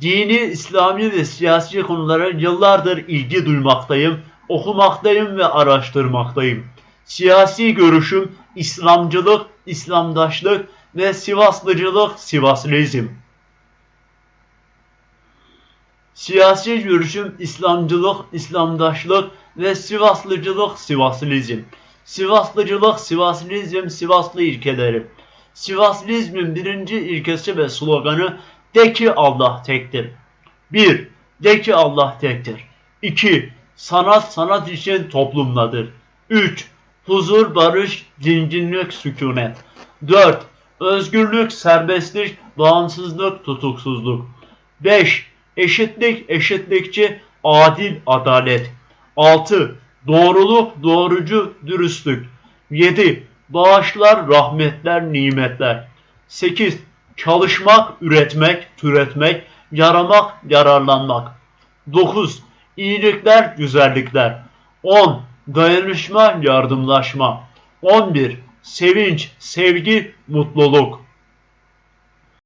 Dini, İslami ve siyasi konulara yıllardır ilgi duymaktayım, okumaktayım ve araştırmaktayım. Siyasi görüşüm İslamcılık, İslamdaşlık ve Sivaslıcılık, Sivaslizm. Siyasi görüşüm İslamcılık, İslamdaşlık ve Sivaslıcılık, Sivaslizm. Sivaslıcılık, Sivaslizm, Sivaslı ilkeleri. Sivaslizmin birinci ilkesi ve sloganı de ki Allah tektir. 1. De ki Allah tektir. 2. Sanat sanat için toplumladır. 3. Huzur, barış, dinginlik, sükunet. 4. Özgürlük, serbestlik, bağımsızlık, tutuksuzluk. 5. Eşitlik, eşitlikçi, adil, adalet. 6. Doğruluk, doğrucu, dürüstlük. 7. Bağışlar, rahmetler, nimetler. 8. Çalışmak, üretmek, türetmek, yaramak, yararlanmak. 9. İyilikler, güzellikler. 10. Dayanışma, yardımlaşma. 11. Sevinç, sevgi, mutluluk.